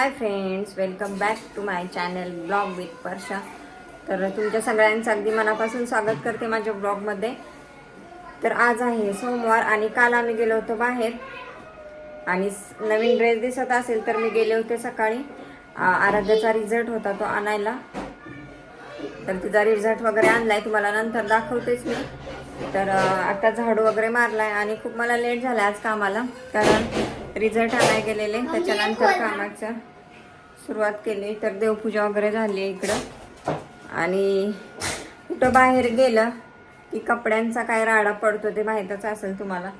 Hi friends welcome back to my channel blog with Varsha तर तुमच्या सगळ्यांचं अगदी मनापासून स्वागत करते माझ्या ब्लॉगमध्ये तर आज आहे सोमवार आणि काल आम्ही गेलो होतो बाहेर. आणि नवीन ड्रेस दिसत असेल तर मी गेले होते सकाळी. आराध्याचा रिझल्ट होता तो आणायला. तर तिचा रिझल्ट वगैरे आणलाय तुम्हाला नंतर दाखवतेच मी. तर आता झाडू वगैरे मारलाय आणि खूप मला लेट झालाय आज कामाला. कारण रिझल्ट आणाय गेलेले. त्याच्यानंतर कामाचं सुरुवात केली. तर देवपूजा वगैरे झाली इकडं. आणि कुठं बाहेर गेलं की कपड्यांचा काय राडा पडतो ते माहीतच असेल तुम्हाला.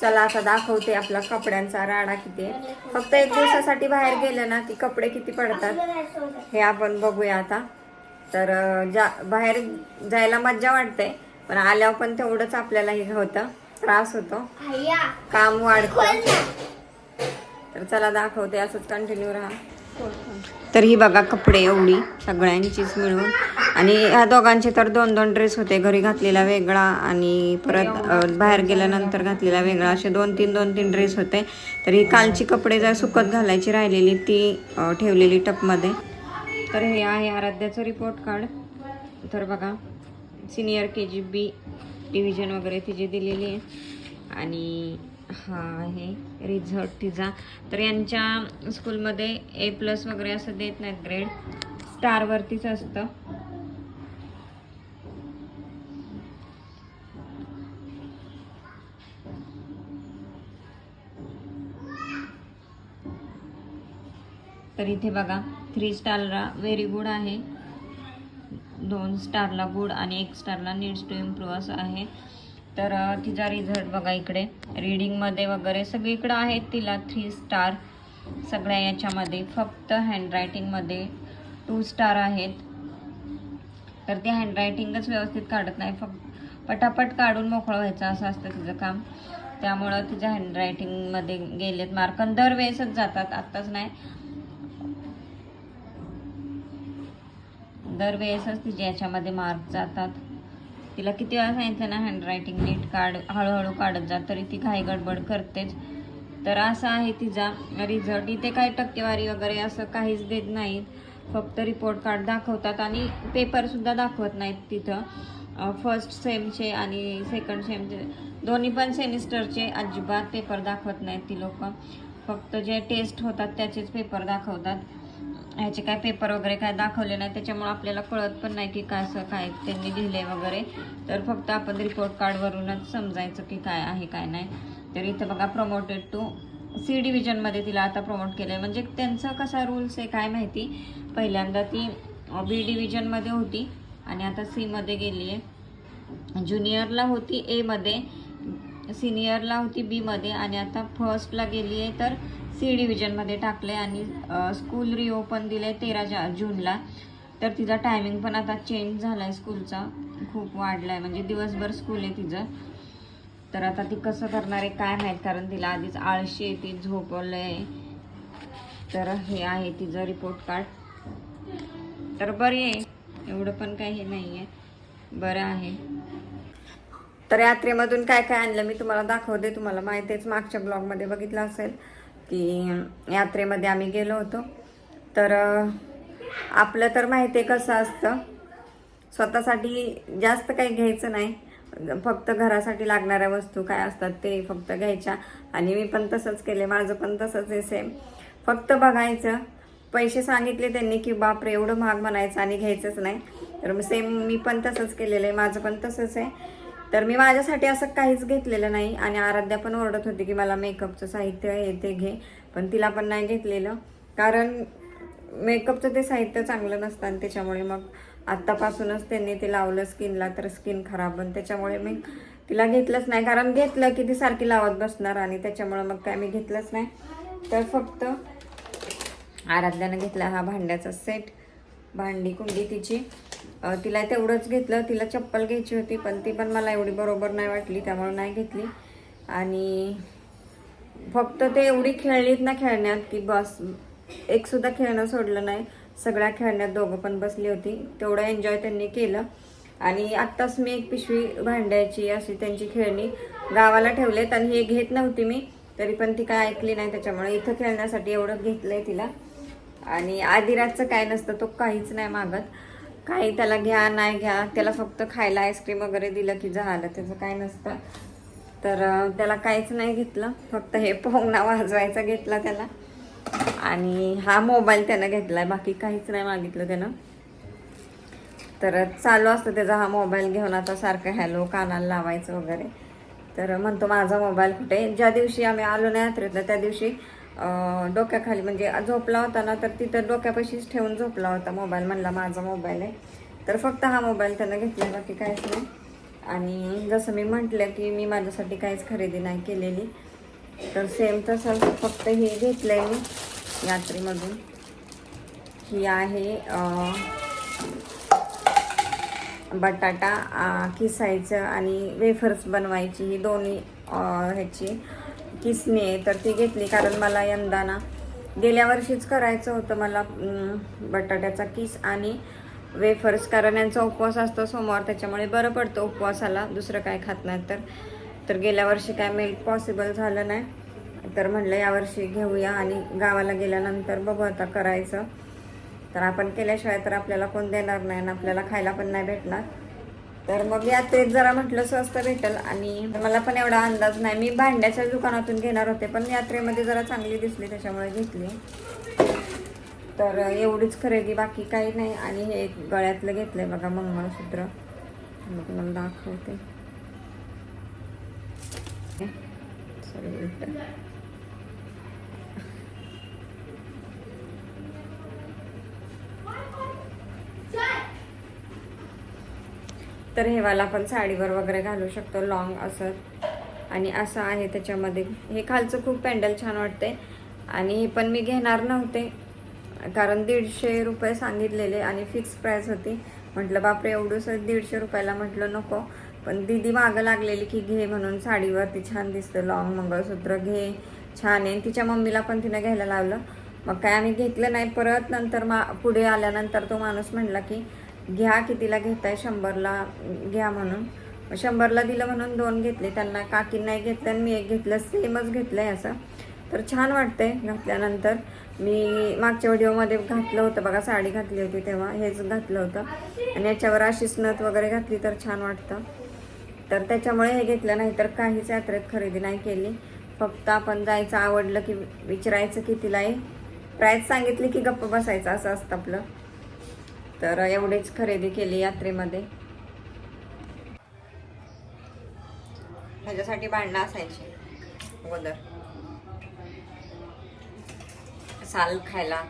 चला आता दाखवते आपला कपड्यांचा राडा किती आहे. फक्त एक दिवसासाठी बाहेर गेलं ना की कपडे किती पडतात हे आपण बघूया आता. तर जा बाहेर जायला मज्जा वाटते पण आल्यावर पण तेवढंच आपल्याला हे होतं. त्रास होतो. काम वाढतं. तर चला दाखवते असंच कंटिन्यू राहा. तर ही बघा कपडे एवढी सगळ्यांचीच मिळून. आणि ह्या दोघांचे तर दोन दोन ड्रेस होते घरी घातलेला वेगळा आणि परत बाहेर गेल्यानंतर घातलेला वेगळा. असे दोन तीन दोन तीन ड्रेस होते. तर ही कालची कपडे जर सुकत घालायची राहिलेली ती ठेवलेली टपमध्ये. तर हे आहे आराध्याचं रिपोर्ट कार्ड तर बघा senior K G B division वगैरे तिची दिलेली आहे. आणि हा आहे रिझल्ट तिचा. तर यांच्या स्कूलमध्ये ए प्लस वगैरे असं देत नाहीत ग्रेड स्टारवरतीच असतं. तर इथे बघा थ्री स्टारला व्हेरी गुड आहे. दोन स्टारला गुड आणि एक स्टारला नीड्स टू इम्प्रूव्ह असं आहे. तर तिचा रिझल्ट बघा इकडे. रीडिंगमध्ये वगैरे सगळीकडं आहेत तिला थ्री स्टार सगळ्या याच्यामध्ये. फक्त हँडरायटिंगमध्ये टू स्टार आहेत. तर ती हँडरायटिंगच व्यवस्थित काढत नाही. फक्त पटापट काढून मोकळं व्हायचं असं असतं तिचं काम. त्यामुळं तिच्या हँडरायटिंगमध्ये गेलेत मार्क दरवेळेसच जातात. आत्ताच नाही. दरवेळेसच तिच्या याच्यामध्ये मार्क जातात. तिला किती वेळा सांगितलं ना हँडरायटिंग नीट काढ हळूहळू काढत जा तरी ती घाई गडबड करतेच. तर असा आहे तिचा रिझल्ट इथे काही टक्केवारी वगैरे असं काहीच देत नाहीत. फक्त रिपोर्ट कार्ड दाखवतात आणि पेपरसुद्धा दाखवत नाहीत तिथं. फर्स्ट सेमचे आणि सेकंड सेमचे दोन्ही पण सेमिस्टरचे अजिबात पेपर दाखवत नाहीत ती लोक. फक्त जे टेस्ट होतात त्याचेच पेपर दाखवतात. ह्याचे काय पेपर वगैरे काय दाखवले नाही त्याच्यामुळे आपल्याला कळत पण नाही की काय असं काय त्यांनी लिहिले वगैरे. तर फक्त आपण रिपोर्ट कार्डवरूनच समजायचं की काय आहे काय नाही. तर इथं बघा प्रमोटेड टू सी डिव्हिजनमध्ये तिला आता प्रमोट केलं आहे म्हणजे त्यांचा कसा रूल्स आहे काय माहिती? पहिल्यांदा ती बी डिव्हिजनमध्ये होती आणि आता सीमध्ये गेली आहे ज्युनियरला होती एमध्ये सिनियरला होती बीमध्ये आणि आता फर्स्टला गेली आहे तर सी डिव्हिजनमध्ये टाकलं आहे आणि स्कूल रिओपन दिलं आहे तेरा जा जूनला. तर तिचा टायमिंग पण आता चेंज झाला आहे स्कूलचा खूप वाढला आहे म्हणजे दिवसभर स्कूल आहे तिचं. तर आता ती कसं करणार आहे काय माहीत? कारण तिला आधीच आळशी आहे ती झोपवलं आहे तर हे आहे तिचं रिपोर्ट कार्ड तर बरी आहे. एवढं पण काही हे नाही आहे बरं आहे. तर यात्रेमधून काय काय आणलं मी तुम्हाला दाखवते तुम्हाला माहिती आहेच मागच्या ब्लॉगमध्ये बघितलं असेल की यात्रेमध्ये आम्ही गेलो होतो. तर आपलं तर माहिती आहे कसं असतं. स्वतःसाठी जास्त काही घ्यायचं नाही. फक्त घरासाठी लागणाऱ्या वस्तू काय असतात ते फक्त घ्यायच्या. आणि मी पण तसंच केले माझं पण तसंच आहे सेम फक्त बघायचं. पैसे सांगितले त्यांनी की बापरे एवढं महाग म्हणायचं आणि घ्यायचंच नाही. तर सेम मी पण तसंच केलेलं आहे माझं पण तसंच आहे. तर मी माझ्यासाठी असं काहीच घेतलेलं नाही आणि आराध्या पण ओरडत होती की मला मेकअपचं साहित्य हे ते घे. पण तिला पण नाही घेतलेलं. कारण मेकअपचं ते साहित्य चांगलं नसतं आणि त्याच्यामुळे मग आत्तापासूनच त्यांनी ते लावलं स्किनला तर स्किन खराब आणि त्याच्यामुळे मी तिला घेतलंच नाही. कारण घेतलं की ती सारखी लावत बसणार आणि त्याच्यामुळे मग काय मी घेतलंच नाही. तर फक्त आराध्यानं घेतला हा भांड्याचा सेट भांडी कुंडी तिची. तिला तेवढंच घेतलं. तिला चप्पल घ्यायची होती पण ती पण मला एवढी बरोबर नाही वाटली त्यामुळे नाही घेतली. आणि फक्त ते एवढी खेळलीत ना खेळण्यात की बस एक सुद्धा खेळणं सोडलं नाही. सगळ्या खेळण्यात दोघं पण बसली होती. तेवढं एन्जॉय त्यांनी केलं. आणि आत्ताच मी एक पिशवी भांड्याची अशी त्यांची खेळणी गावाला ठेवलेत आणि हे घेत नव्हती मी तरी पण ती काय ऐकली नाही त्याच्यामुळे इथं खेळण्यासाठी एवढं घेतलंय तिला. आणि आधी रातचं काय नसतं तो काहीच नाही मागत. काही त्याला घ्या नाही घ्या. त्याला फक्त खायला आईस्क्रीम वगैरे दिलं की झालं. त्याचं काय नसतं. तर त्याला काहीच नाही घेतलं. फक्त हे पोहणा वाजवायचा घेतला त्याला. आणि हा मोबाईल त्यानं घेतला आहे बाकी काहीच नाही मागितलं त्यानं. तर चालू असतं त्याचा हा मोबाईल घेऊन आता सारखं हॅलो कानाला लावायचं वगैरे. तर म्हणतो माझा मोबाईल कुठे ज्या दिवशी आम्ही आलो नाही यात्रेतला त्या दिवशी डोक्याखाली म्हणजे झोपला होता ना तर तिथं डोक्यापाशीच ठेवून झोपला होता मोबाईल म्हणला माझा मोबाईल आहे. तर फक्त हा मोबाईल त्यानं घेतला बाकी काहीच नाही. आणि जसं मी म्हटलं की मी माझ्यासाठी काहीच खरेदी नाही केलेली. तर सेम तसं फक्त हे घेतलं आहे मी यात्रेमधून. ही आहे बटाटा किसायचं आणि वेफर्स बनवायची ही दोन्ही ह्याची. किसणी आहे तर ती घेतली कारण मला यंदा ना गेल्या वर्षीच करायचं होतं मला बटाट्याचा किस आणि वेफर्स कारण यांचा उपवास असतो सोमवार त्याच्यामुळे बरं पडतं उपवासाला दुसरं काय खात नाही तर. तर गेल्या वर्षी काय मिल्क पॉसिबल झालं नाही. तर म्हणलं यावर्षी घेऊया आणि गावाला गेल्यानंतर बघू आता करायचं. तर आपण केल्याशिवाय तर आपल्याला कोण देणार नाही आणि आपल्याला खायला पण नाही भेटणार. तर मग यात्रेत जरा म्हटलं स्वस्त भेटेल आणि मला पण एवढा अंदाज नाही. मी भांड्याच्या दुकानातून घेणार होते पण यात्रेमध्ये जरा चांगली दिसली त्याच्यामुळे घेतली. तर एवढीच खरेदी बाकी काही नाही आणि हे एक गळ्यातलं घेतलं आहे बघा मंगळसूत्र. मग तुम्हाला दाखवते. सॉरी तर हेवाला आपण साडीवर वगैरे घालू शकतो लॉंग असं. आणि असं आहे त्याच्यामध्ये. हे खालचं खूप पॅन्डल छान वाटते आणि हे पण मी घेणार नव्हते. कारण दीडशे रुपये सांगितलेले आणि फिक्स प्राईस होती. म्हटलं बापरे एवढंसं दीडशे रुपयाला म्हटलं नको. पण दिदी मागं लागलेली की घे म्हणून साडीवरती छान दिसतं. लॉंग मंगळसूत्र घे छान आहे. तिच्या मम्मीला पण तिनं घ्यायला लावलं. मग काय आम्ही घेतलं नाही. परत नंतर मा पुढे आल्यानंतर तो माणूस म्हणला की घ्या कितीला घेताय शंभरला घ्या म्हणून. शंभरला दिलं म्हणून दोन घेतले त्यांना काकी नाही घेतलं आणि मी एक घेतलं सेमच घेतलं आहे असं. तर छान वाटतंय घातल्यानंतर. मी मागच्या व्हिडिओमध्ये घातलं होतं बघा साडी घातली होती तेव्हा हेच घातलं होतं. आणि याच्यावर अशीच नथ वगैरे घातली तर छान वाटतं. तर त्याच्यामुळे हे घेतलं नाही तर काहीच यात्रेत खरेदी नाही केली. फक्त आपण जायचं आवडलं की विचारायचं कितीला आहे प्राईस सांगितली की गप्प बसायचं असं असतं आपलं. तर एवढीच खरेदी केली यात्रेमध्ये. ह्याच्यासाठी भांडणं असायची. अगोदर. साल खायला.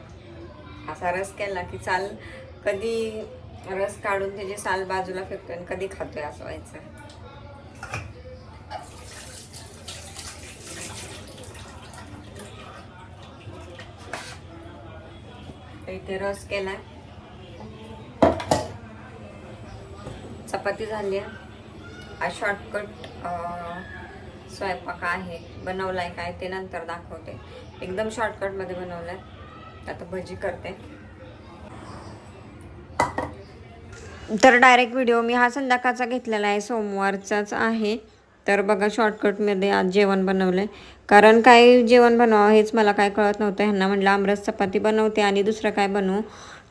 असा रस केला की साल कधी रस काढून त्याची साल बाजूला फेकतोय आणि कधी खातोय असं व्हायचं. इथे रस केला चपाती झाली आहे. हा शॉर्टकट स्वयंपाक आहे. बनवला आहे काय ते नंतर दाखवते. एकदम शॉर्टकटमध्ये बनवलं आहे आता भजी करते. तर डायरेक्ट व्हिडिओ मी हा संध्याकाळचा घेतलेला आहे. सोमवारचाच आहे. तर बघा शॉर्टकटमध्ये आज जेवण बनवलं आहे कारण काय जेवण बनवावं हेच मला काय कळत नव्हतं. ह्यांना म्हटलं आमरस चपाती बनवते आणि दुसरं काय बनवू?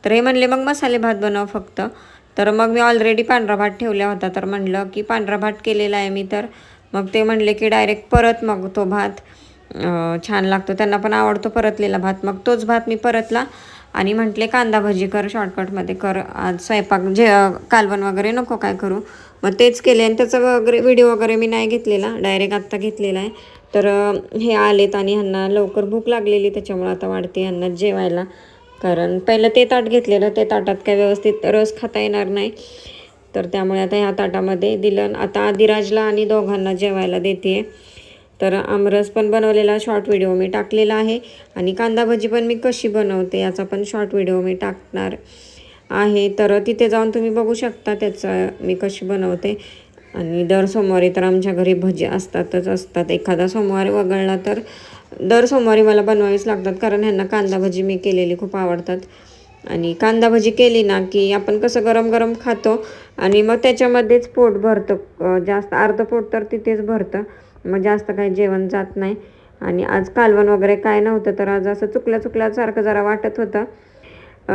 तर हे म्हणले मग मसाले भात बनव फक्त. तर मग मी ऑलरेडी पांढरा भात ठेवला होता. तर म्हणलं की पांढरा भात केलेला आहे मी. तर मग ते म्हणले की डायरेक्ट परत मग तो भात छान लागतो. त्यांना पण आवडतो परतलेला भात. मग तोच भात मी परतला आणि म्हटले कांदा भजी कर शॉर्टकटमध्ये कर. आज स्वयंपाक जे कालवण वगैरे नको काय करू. मग तेच केले आणि त्याचा वगैरे व्हिडिओ वगैरे मी नाही घेतलेला. डायरेक्ट आत्ता घेतलेला आहे. तर हे आलेत आणि ह्यांना लवकर भूक लागलेली. त्याच्यामुळे आता वाढते ह्यांना जेवायला. कारण पहिलं ते ताट घेतलेलं ते ताटात काय व्यवस्थित रस खाता येणार नाही. तर त्यामुळे आता ह्या ताटामध्ये दिलं. आता आदिराजला आणि दोघांना जेवायला देते तर आमरस पण बनवलेला शॉर्ट व्हिडिओ मी टाकलेला आहे. आणि कांदा भजी पण मी कशी बनवते याचा पण शॉर्ट व्हिडिओ मी टाकणार आहे. तर तिथे जाऊन तुम्ही बघू शकता त्याचं मी कशी बनवते. आणि दर सोमवारी तर आमच्या घरी भजी असतातच असतात. एखादा सोमवार वगळला तर दर सोमवारी मला बनवावीच लागतात कारण ह्यांना कांदा भजी मी केलेली खूप आवडतात. आणि कांदा भजी केली ना की आपण कसं गरम गरम खातो आणि मग त्याच्यामध्येच पोट भरतं. जास्त अर्ध पोट तर तिथेच भरतं. मग जास्त काही जेवण जात नाही. आणि आज कालवण वगैरे काय नव्हतं तर आज असं चुकल्या चुकल्यासारखं जरा वाटत होतं.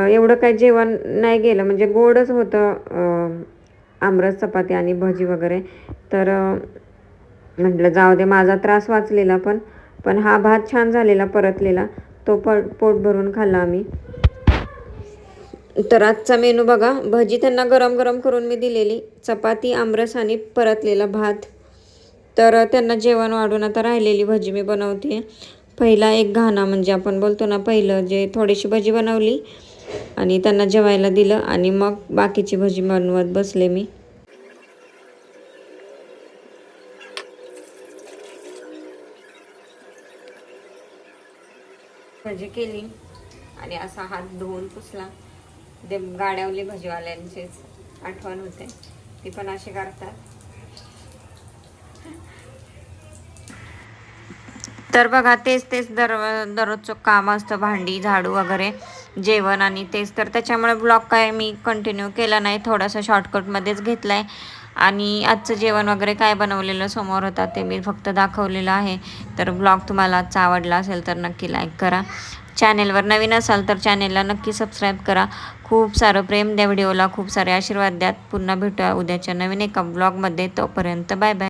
एवढं काय जेवण नाही गेलं. म्हणजे गोडच होतं आमरस चपाती आणि भजी वगैरे. तर म्हटलं जाऊ दे माझा त्रास वाचलेला पण. पण हा भात छान झालेला परतलेला. तो पड पोट भरून खाल्ला आम्ही. तर आजचा मेनू बघा. भजी त्यांना गरम गरम करून मी दिलेली. चपाती आमरस आणि परतलेला भात. तर त्यांना जेवण वाढून आता राहिलेली भजी मी बनवते. पहिला एक घाणा म्हणजे आपण बोलतो ना पहिलं जे थोडीशी भजी बनवली आणि त्यांना जेवायला दिलं आणि मग बाकीची भजी बनवत बसले मी. भजी केली आणि असा हात धुवून पुसला. ते गाड्यावली भजीवाल्यांचीच आठवण होते. ती पण अशी करतात. तर बघा तेच तेच दर दररोजचं काम असतं भांडी झाडू वगैरे जेवण आणि तेच. तर त्याच्यामुळे ब्लॉग काय मी कंटिन्यू केला नाही. थोडासा शॉर्टकटमध्येच घेतला आहे आणि आजचं जेवण वगैरे काय बनवलेलं समोर होता ते मी फक्त दाखवलेलं आहे. तर ब्लॉग तुम्हाला आजचा आवडला असेल तर नक्की लाईक करा. चॅनेलवर नवीन असाल तर चॅनेलला नक्की सबस्क्राईब करा. खूप सारं प्रेम द्या व्हिडिओला खूप सारे आशीर्वाद द्या पुन्हा भेटूया उद्याच्या नवीन एका ब्लॉगमध्ये तोपर्यंत बाय बाय